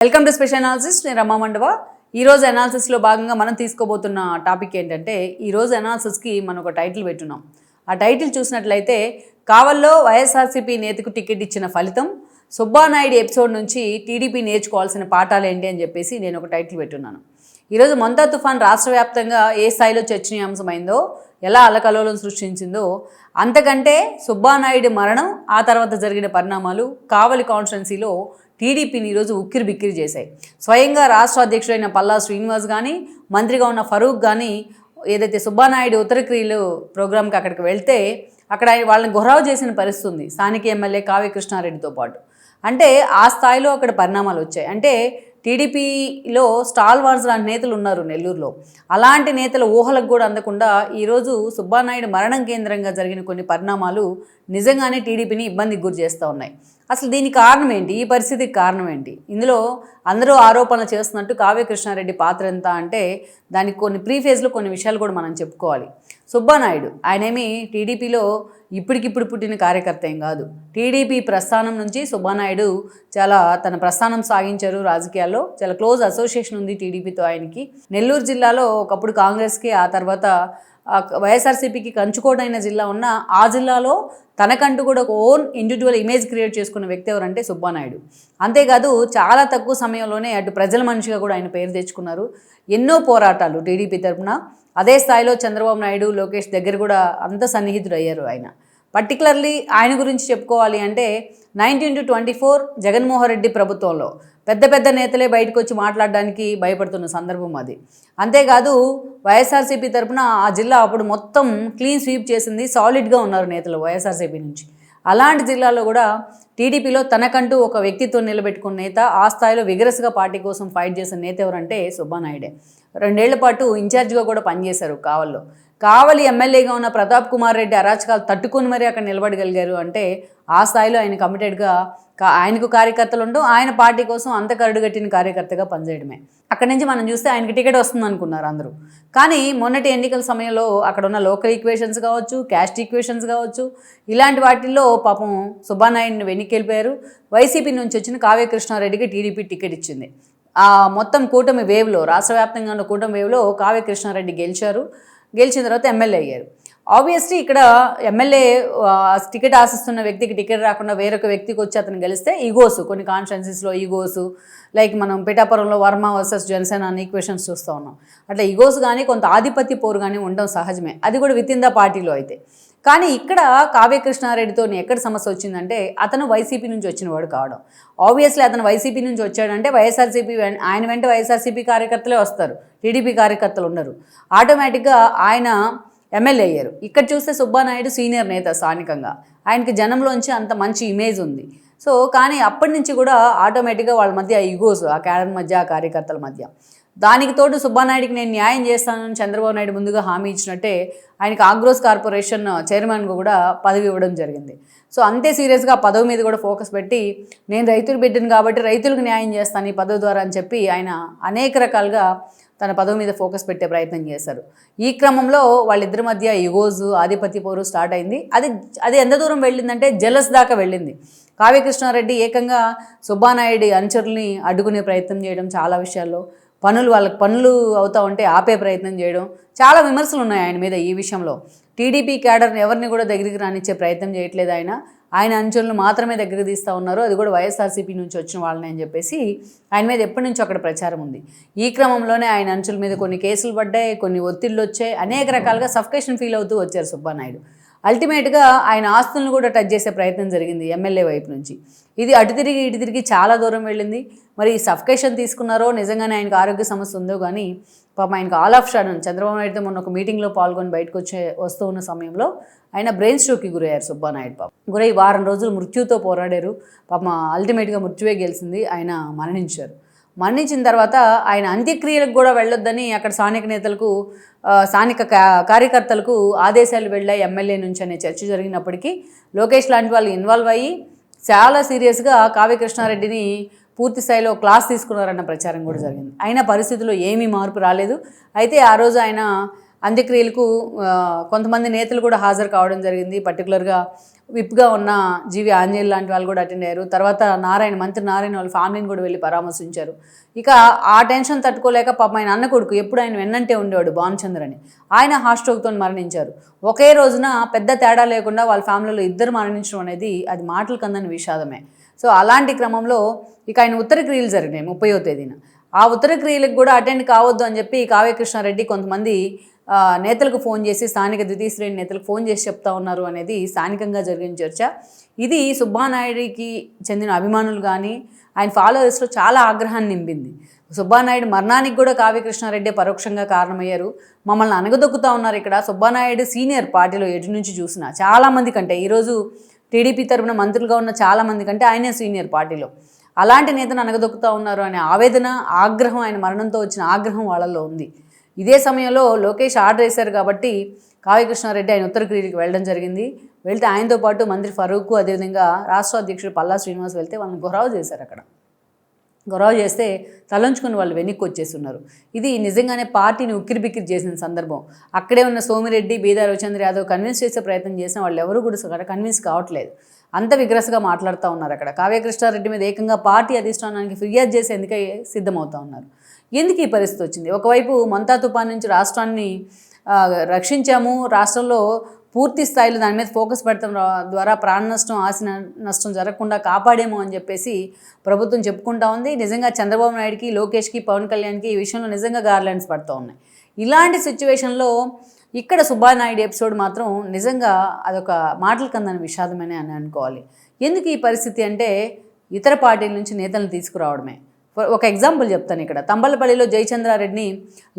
Welcome to special analysis నేను రమా మండవ. ఈరోజు అనాలిసిస్లో భాగంగా మనం తీసుకోబోతున్న టాపిక్ ఏంటంటే ఈరోజు అనాలిసిస్కి మనం ఒక టైటిల్ పెట్టున్నాం ఆ టైటిల్ చూసినట్లయితే కావల్లో వైఎస్ఆర్సీపీ నేతకు టికెట్ ఇచ్చిన ఫలితం సుబ్బానాయుడు ఎపిసోడ్ నుంచి టీడీపీ నేర్చుకోవాల్సిన పాఠాలు ఏంటి అని చెప్పేసి నేను ఒక టైటిల్ పెట్టున్నాను. ఈరోజు మొంతా తుఫాన్ రాష్ట్ర వ్యాప్తంగా ఏ స్థాయిలో చర్చనీయాంశమైందో ఎలా అలకలోలం సృష్టించిందో అంతకంటే సుబ్బానాయుడు మరణం ఆ తర్వాత జరిగిన పరిణామాలు కావలి కాన్స్టిట్యున్సీలో టీడీపీని ఈరోజు ఉక్కిరి బిక్కిరి చేశాయి. స్వయంగా రాష్ట్ర అధ్యక్షుడైన పల్లా శ్రీనివాస్ కానీ మంత్రిగా ఉన్న ఫరూక్ కానీ ఏదైతే సుబ్బానాయుడు ఉత్తరక్రియలు ప్రోగ్రాంకి అక్కడికి వెళ్తే అక్కడ వాళ్ళని గుహరావు చేసిన పరిస్థితి ఉంది. స్థానిక ఎమ్మెల్యే కావ్య కృష్ణారెడ్డితో పాటు. అంటే ఆ స్థాయిలో అక్కడ పరిణామాలు వచ్చాయి. అంటే టీడీపీలో స్టాల్ వార్స్ లాంటి నేతలు ఉన్నారు నెల్లూరులో. అలాంటి నేతల ఊహలకు కూడా అందకుండా ఈరోజు సుబ్బానాయుడు మరణం కేంద్రంగా జరిగిన కొన్ని పరిణామాలు నిజంగానే టీడీపీని ఇబ్బందికి గురి చేస్తూ ఉన్నాయి. అసలు దీనికి కారణం ఏంటి? ఈ పరిస్థితికి కారణం ఏంటి? ఇందులో అందరూ ఆరోపణలు చేస్తున్నట్టు కావ్య కృష్ణారెడ్డి పాత్ర ఎంత అంటే దానికి కొన్ని ప్రీఫేజ్లో కొన్ని విషయాలు కూడా మనం చెప్పుకోవాలి. సుబ్బానాయుడు ఆయనేమి టీడీపీలో ఇప్పటికిప్పుడు పుట్టిన కార్యకర్త ఏం కాదు. టీడీపీ ప్రస్థానం నుంచి సుబ్బానాయుడు చాలా తన ప్రస్థానం సాగించారు రాజకీయాల్లో. చాలా క్లోజ్ అసోసియేషన్ ఉంది టీడీపీతో ఆయనకి. నెల్లూరు జిల్లాలో ఒకప్పుడు కాంగ్రెస్కి ఆ తర్వాత వైఎస్ఆర్సీపీకి కంచుకోటైన జిల్లా ఉన్న ఆ జిల్లాలో తనకంటూ కూడా ఒక ఓన్ ఇండివిజువల్ ఇమేజ్ క్రియేట్ చేసుకున్న వ్యక్తి ఎవరంటే సుబ్బానాయుడు. అంతేకాదు చాలా తక్కువ సమయంలోనే అటు ప్రజల మనిషిగా కూడా ఆయన పేరు తెచ్చుకున్నారు. ఎన్నో పోరాటాలు టీడీపీ తరఫున అదే స్థాయిలో చంద్రబాబు నాయుడు లోకేష్ దగ్గర కూడా అంత సన్నిహితుడు అయ్యారు ఆయన. పర్టికులర్లీ ఆయన గురించి చెప్పుకోవాలి అంటే nineteen to twenty four Jaganmohan Reddy ప్రభుత్వంలో. పెద్ద పెద్ద నేతలే బయటకు వచ్చి మాట్లాడడానికి భయపడుతున్న సందర్భం అది. అంతేకాదు వైఎస్ఆర్సీపీ తరపున ఆ జిల్లా అప్పుడు మొత్తం క్లీన్ స్వీప్ చేసింది సాలిడ్గా ఉన్నారు నేతలు వైఎస్ఆర్సీపీ నుంచి. అలాంటి జిల్లాలో కూడా టీడీపీలో తనకంటూ ఒక వ్యక్తిత్వం నిలబెట్టుకున్న నేత ఆ స్థాయిలో విగరస్గా పార్టీ కోసం ఫైట్ చేసిన నేత ఎవరంటే సుబ్బానాయుడే. రెండేళ్ళ పాటు ఇన్ఛార్జ్గా కూడా పనిచేశారు కావల్లో. కావలి ఎమ్మెల్యేగా ఉన్న ప్రతాప్ కుమార్ రెడ్డి అరాచకాలు తట్టుకొని మరీ అక్కడ నిలబడగలిగారు అంటే ఆ స్థాయిలో ఆయన కమిటెడ్గా కా- ఆయనకు కార్యకర్తలు ఉండవు ఆయన పార్టీ కోసం అంత కరుడుగట్టిన కార్యకర్తగా పనిచేయడమే. అక్కడి నుంచి మనం చూస్తే ఆయనకి టికెట్ వస్తుంది అనుకున్నారు అందరూ. కానీ మొన్నటి ఎన్నికల సమయంలో అక్కడ ఉన్న లోకల్ ఈక్వేషన్స్ కావచ్చు క్యాస్ట్ ఈక్వేషన్స్ కావచ్చు ఇలాంటి వాటిల్లో పాపం సుబ్బానాయుడిని వెనక్కి వైసీపీ నుంచి వచ్చిన కావ్య కృష్ణారెడ్డికి టీడీపీ టికెట్ ఇచ్చింది. ఆ మొత్తం కూటమి వేవ్లో రాష్ట్ర వ్యాప్తంగా ఉన్న కూటమి వేవ్లో కావ్య కృష్ణారెడ్డి గెలిచారు. గెలిచిన తర్వాత ఎమ్మెల్యే అయ్యారు. ఆబ్వియస్లీ ఇక్కడ ఎమ్మెల్యే టికెట్ ఆశిస్తున్న వ్యక్తికి టికెట్ రాకుండా వేరొక వ్యక్తికి వచ్చి అతను గెలిస్తే ఈగోస్ కొన్ని కాన్స్టిట్యున్సీస్లో ఈగోస్ లైక్ మనం పిఠాపురంలో వర్మ వర్సెస్ జనసేన అనే ఈక్వేషన్స్ చూస్తూ ఉన్నాం. అట్లా ఈగోస్ కానీ కొంత ఆధిపత్య పోరు కానీ ఉండడం సహజమే. అది కూడా విత్ ఇన్ ద పార్టీలో అయితే. కానీ ఇక్కడ కావ్యకృష్ణారెడ్డితో ఎక్కడ సమస్య వచ్చిందంటే అతను వైసీపీ నుంచి వచ్చినవాడు కావడం. ఆబ్వియస్లీ అతను వైసీపీ నుంచి వచ్చాడంటే వైఎస్ఆర్సీపీ ఆయన వెంట వైఎస్ఆర్సీపీ కార్యకర్తలే వస్తారు. టీడీపీ కార్యకర్తలు ఉన్నారు. ఆటోమేటిక్గా ఆయన ఎమ్మెల్యే అయ్యారు. ఇక్కడ చూస్తే సుబ్బానాయుడు సీనియర్ నేత స్థానికంగా. ఆయనకి జనంలోంచి అంత మంచి ఇమేజ్ ఉంది. సో కానీ అప్పటి నుంచి కూడా ఆటోమేటిక్గా వాళ్ళ మధ్య ఈగోస్ ఆ క్యాడర్ మధ్య ఆ కార్యకర్తల మధ్య. దానికి తోడు సుబ్బానాయుడికి నేను న్యాయం చేస్తానని చంద్రబాబు నాయుడు ముందుగా హామీ ఇచ్చినట్టే ఆయనకి ఆగ్రోస్ కార్పొరేషన్ చైర్మన్గా కూడా పదవి ఇవ్వడం జరిగింది. సో అంతే సీరియస్గా పదవి మీద కూడా ఫోకస్ పెట్టి నేను రైతులు బిడ్డను కాబట్టి రైతులకు న్యాయం చేస్తాను ఈ పదవి ద్వారా అని చెప్పి ఆయన అనేక రకాలుగా తన పదవి మీద ఫోకస్ పెట్టే ప్రయత్నం చేశారు. ఈ క్రమంలో వాళ్ళిద్దరి మధ్య ఇగోజు ఆధిపత్య పోరు స్టార్ట్ అయింది. అది అది ఎంత దూరం వెళ్ళిందంటే జలస్ దాకా వెళ్ళింది. కావ్యకృష్ణారెడ్డి ఏకంగా సుబ్బానాయుడి అనుచరుల్ని అడ్డుకునే ప్రయత్నం చేయడం చాలా విషయాల్లో పనులు వాళ్ళకి పనులు అవుతా ఉంటే ఆపే ప్రయత్నం చేయడం చాలా విమర్శలు ఉన్నాయి ఆయన మీద ఈ విషయంలో. టీడీపీ క్యాడర్ని ఎవరిని కూడా దగ్గరికి రానిచ్చే ప్రయత్నం చేయట్లేదు ఆయన. ఆయన అంచులను మాత్రమే దగ్గర తీస్తూ ఉన్నారు. అది కూడా వైఎస్ఆర్సీపీ నుంచి వచ్చిన వాళ్ళని అని చెప్పేసి ఆయన మీద ఎప్పటి నుంచో అక్కడ ప్రచారం ఉంది. ఈ క్రమంలోనే ఆయన అంచుల మీద కొన్ని కేసులు పడ్డాయి కొన్ని ఒత్తిళ్ళు వచ్చాయి అనేక రకాలుగా సఫకేషన్ ఫీల్ అవుతూ వచ్చారు సుబ్బానాయుడు. అల్టిమేట్గా ఆయన ఆస్తులను కూడా టచ్ చేసే ప్రయత్నం జరిగింది ఎమ్మెల్యే వైపు నుంచి. ఇది అటు తిరిగి ఇటు తిరిగి చాలా దూరం వెళ్ళింది. మరి సఫకేషన్ తీసుకున్నారో నిజంగానే ఆయనకు ఆరోగ్య సమస్య ఉందో కానీ పాపం ఆయనకు ఆల్ ఆఫ్ షడన్ చంద్రబాబు నాయుడుతో మొన్న ఒక మీటింగ్లో పాల్గొని బయటకు వచ్చే వస్తూ ఉన్న సమయంలో ఆయన బ్రెయిన్ స్ట్రోక్కి గురయ్యారు సుబ్బానాయుడు పాపం. గురై వారం రోజులు మృత్యుతో పోరాడారు. పాపం అల్టిమేట్గా మృత్యువే గెలిచింది. ఆయన మరణించారు. మరణించిన తర్వాత ఆయన అంత్యక్రియలకు కూడా వెళ్ళొద్దని అక్కడ స్థానిక నేతలకు స్థానిక కార్యకర్తలకు ఆదేశాలు వెళ్ళాయి ఎమ్మెల్యే నుంచి అనే చర్చ జరిగినప్పటికీ లోకేష్ లాంటి వాళ్ళు ఇన్వాల్వ్ అయ్యి చాలా సీరియస్గా కావ్య కృష్ణారెడ్డిని పూర్తి స్థాయిలో క్లాస్ తీసుకున్నారన్న ప్రచారం కూడా జరిగింది. అయినా పరిస్థితుల్లో ఏమీ మార్పు రాలేదు. అయితే ఆ రోజు ఆయన అంత్యక్రియలకు కొంతమంది నేతలు కూడా హాజరు కావడం జరిగింది. పర్టికులర్గా విప్గా ఉన్న జీవి ఆంజనేయులు లాంటి వాళ్ళు కూడా అటెండ్ అయ్యారు. తర్వాత నారాయణ మంత్రి నారాయణ వాళ్ళ ఫ్యామిలీని కూడా వెళ్ళి పరామర్శించారు. ఇక ఆ టెన్షన్ తట్టుకోలేక పాపం ఆయన అన్న కొడుకు ఎప్పుడు ఆయన వెన్నంటే ఉండేవాడు భానుచంద్ర అని. ఆయన హార్ట్ స్ట్రోక్తో మరణించారు. ఒకే రోజున పెద్ద తేడా లేకుండా వాళ్ళ ఫ్యామిలీలో ఇద్దరు మరణించడం అనేది అది మాటలు కందని విషాదమే. సో అలాంటి క్రమంలో ఇక ఆయన ఉత్తర క్రియలు జరిగినాయి ముప్పయో తేదీన. ఆ ఉత్తర క్రియలకు కూడా అటెండ్ కావద్దు అని చెప్పి కావ్యకృష్ణారెడ్డి కొంతమంది నేతలకు ఫోన్ చేసి స్థానిక ద్వితీయ శ్రేణి నేతలకు ఫోన్ చేసి చెప్తా ఉన్నారు అనేది స్థానికంగా జరిగిన చర్చ. ఇది సుబ్బానాయుడికి చెందిన అభిమానులు కానీ ఆయన ఫాలోవర్స్లో చాలా ఆగ్రహాన్ని నింపింది. సుబ్బానాయుడు మరణానికి కూడా కావ్యకృష్ణారెడ్డి పరోక్షంగా కారణమయ్యారు. మమ్మల్ని అనగదొక్కుతా ఉన్నారు ఇక్కడ. సుబ్బానాయుడు సీనియర్ పార్టీలో ఎటు నుంచి చూసినా చాలామంది కంటే ఈరోజు టీడీపీ తరపున మంత్రులుగా ఉన్న చాలామంది కంటే ఆయనే సీనియర్ పార్టీలో. అలాంటి నేతను అనగదొక్కుతా ఉన్నారు అనే ఆవేదన ఆగ్రహం ఆయన మరణంతో వచ్చిన ఆగ్రహం వాళ్ళల్లో ఉంది. ఇదే సమయంలో లోకేష్ ఆర్డర్ వేశారు కాబట్టి కావ్యకృష్ణారెడ్డి ఆయన ఉత్తర వెళ్ళడం జరిగింది. వెళ్తే ఆయనతో పాటు మంత్రి ఫరూక్ అదేవిధంగా రాష్ట్ర అధ్యక్షుడు పల్లా శ్రీనివాస్ వెళ్తే వాళ్ళని గొరవ చేశారు అక్కడ. గొరవ చేస్తే తలంచుకుని వాళ్ళు వెనక్కి వచ్చేస్తున్నారు. ఇది నిజంగానే పార్టీని ఉక్కిరి బిక్కిరి చేసిన సందర్భం. అక్కడే ఉన్న సోమిరెడ్డి బీదా రవిచంద్ర యాదవ్ కన్విన్స్ చేసే ప్రయత్నం చేసిన వాళ్ళు ఎవరు కూడా కన్విన్స్ కావట్లేదు. అంత విగ్రసగా మాట్లాడుతూ ఉన్నారు అక్కడ. కావ్యకృష్ణారెడ్డి మీద ఏకంగా పార్టీ అధిష్టానానికి ఫిర్యాదు చేసేందుకే సిద్ధమవుతా ఉన్నారు. ఎందుకు ఈ పరిస్థితి వచ్చింది? ఒకవైపు మంతా తుఫాన్ నుంచి రాష్ట్రాన్ని రక్షించాము. రాష్ట్రంలో పూర్తి స్థాయిలో దాని మీద ఫోకస్ పెడతాం ద్వారా ప్రాణ నష్టం ఆశ నష్టం జరగకుండా కాపాడేమో అని చెప్పేసి ప్రభుత్వం చెప్పుకుంటా ఉంది. నిజంగా చంద్రబాబు నాయుడుకి లోకేష్కి పవన్ కళ్యాణ్కి ఈ విషయంలో నిజంగా గార్లెండ్స్ పడుతూ ఉన్నాయి. ఇలాంటి సిచ్యువేషన్లో ఇక్కడ సుబ్బానాయుడు ఎపిసోడ్ మాత్రం నిజంగా అదొక మాటల కందని విషాదమని అని అనుకోవాలి. ఎందుకు ఈ పరిస్థితి అంటే ఇతర పార్టీల నుంచి నేతలను తీసుకురావడమే. ఒక ఎగ్జాంపుల్ చెప్తాను ఇక్కడ. తంబలపల్లిలో జయచంద్రారెడ్డిని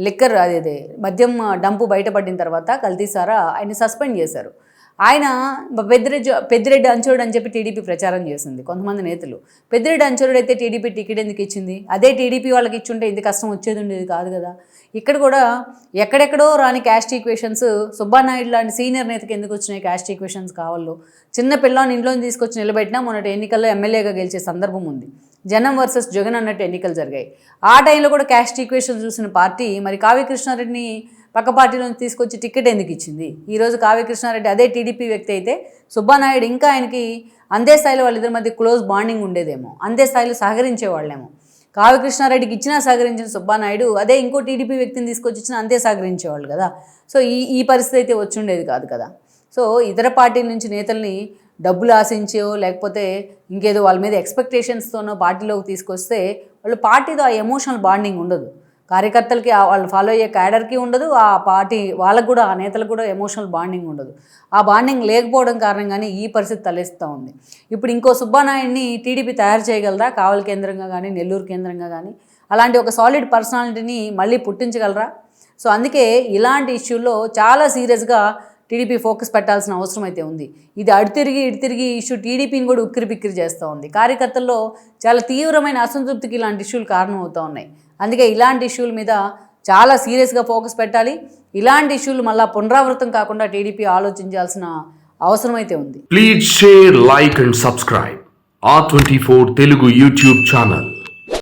లిక్కర్ అదేదే మద్యం డంపు బయటపడిన తర్వాత కల్తీసారా ఆయన సస్పెండ్ చేశారు. ఆయన పెద్దిరెడ్డి పెద్దిరెడ్డి అంచోడు అని చెప్పి టీడీపీ ప్రచారం చేసింది కొంతమంది నేతలు. పెద్దిరెడ్డి అంచోడు అయితే టీడీపీ టికెట్ ఎందుకు ఇచ్చింది? అదే టీడీపీ వాళ్ళకి ఇచ్చుంటే ఇంత కష్టం వచ్చేది ఉండేది కాదు కదా. ఇక్కడ కూడా ఎక్కడెక్కడో రాని క్యాస్ట్ ఈక్వేషన్స్ సుబ్బానాయుడు లాంటి సీనియర్ నేతకి ఎందుకు వచ్చినాయి క్యాస్ట్ ఈక్వేషన్స్ కావాలో చిన్న పిల్లని ఇంట్లో తీసుకొచ్చి నిలబెట్టినా మొన్నటి ఎన్నికల్లో ఎమ్మెల్యేగా గెలిచే సందర్భం ఉంది. జనం వర్సెస్ జగన్ అన్నట్టు ఎన్నికలు జరిగాయి. ఆ టైంలో కూడా క్యాస్ట్ ఈక్వేషన్ చూసిన పార్టీ మరి కావ్యకృష్ణారెడ్డిని పక్క పార్టీలోంచి తీసుకొచ్చి టికెట్ ఎందుకు ఇచ్చింది? ఈరోజు కావ్యకృష్ణారెడ్డి అదే టీడీపీ వ్యక్తి అయితే సుబ్బానాయుడు ఇంకా ఆయనకి అందే స్థాయిలో వాళ్ళిద్దరి మధ్య క్లోజ్ బాండింగ్ ఉండేదేమో అందే స్థాయిలో సహకరించేవాళ్ళేమో కావ్యకృష్ణారెడ్డికి ఇచ్చినా సహకరించిన సుబ్బానాయుడు అదే ఇంకో టీడీపీ వ్యక్తిని తీసుకొచ్చి ఇచ్చినా అంతే సహకరించేవాళ్ళు కదా. సో ఈ ఈ పరిస్థితి అయితే వచ్చి ఉండేది కాదు కదా. సో ఇతర పార్టీల నుంచి నేతల్ని డబ్బులు ఆశించో లేకపోతే ఇంకేదో వాళ్ళ మీద ఎక్స్పెక్టేషన్స్తోనో పార్టీలోకి తీసుకొస్తే వాళ్ళు పార్టీతో ఆ ఎమోషనల్ బాండింగ్ ఉండదు. కార్యకర్తలకి వాళ్ళు ఫాలో అయ్యే క్యాడర్కి ఉండదు ఆ పార్టీ వాళ్ళకు కూడా ఆ నేతలకు కూడా ఎమోషనల్ బాండింగ్ ఉండదు. ఆ బాండింగ్ లేకపోవడం కారణంగానే ఈ పరిస్థితి తలెస్తూ ఉంది. ఇప్పుడు ఇంకో సుబ్బానాయుడిని టీడీపీ తయారు చేయగలరా? కావలి కేంద్రంగా కానీ నెల్లూరు కేంద్రంగా కానీ అలాంటి ఒక సాలిడ్ పర్సనాలిటీని మళ్ళీ పుట్టించగలరా? సో అందుకే ఇలాంటి ఇష్యూల్లో చాలా సీరియస్గా టీడీపీ ఫోకస్ పెట్టాల్సిన అవసరం అయితే ఉంది. ఇది అడితిరిగి తిరిగి ఇటు తిరిగి ఇష్యూ టీడీపీని కూడా ఉక్కిరి బిక్కిరి చేస్తూ ఉంది. కార్యకర్తల్లో చాలా తీవ్రమైన అసంతృప్తికి ఇలాంటి ఇష్యూలు కారణమవుతూ ఉన్నాయి. అందుకే ఇలాంటి ఇష్యూల మీద చాలా సీరియస్గా ఫోకస్ పెట్టాలి. ఇలాంటి ఇష్యూలు మళ్ళీ పునరావృతం కాకుండా టీడీపీ ఆలోచించాల్సిన అవసరం అయితే ఉంది. Please share, like and subscribe. R24 Telugu YouTube channel.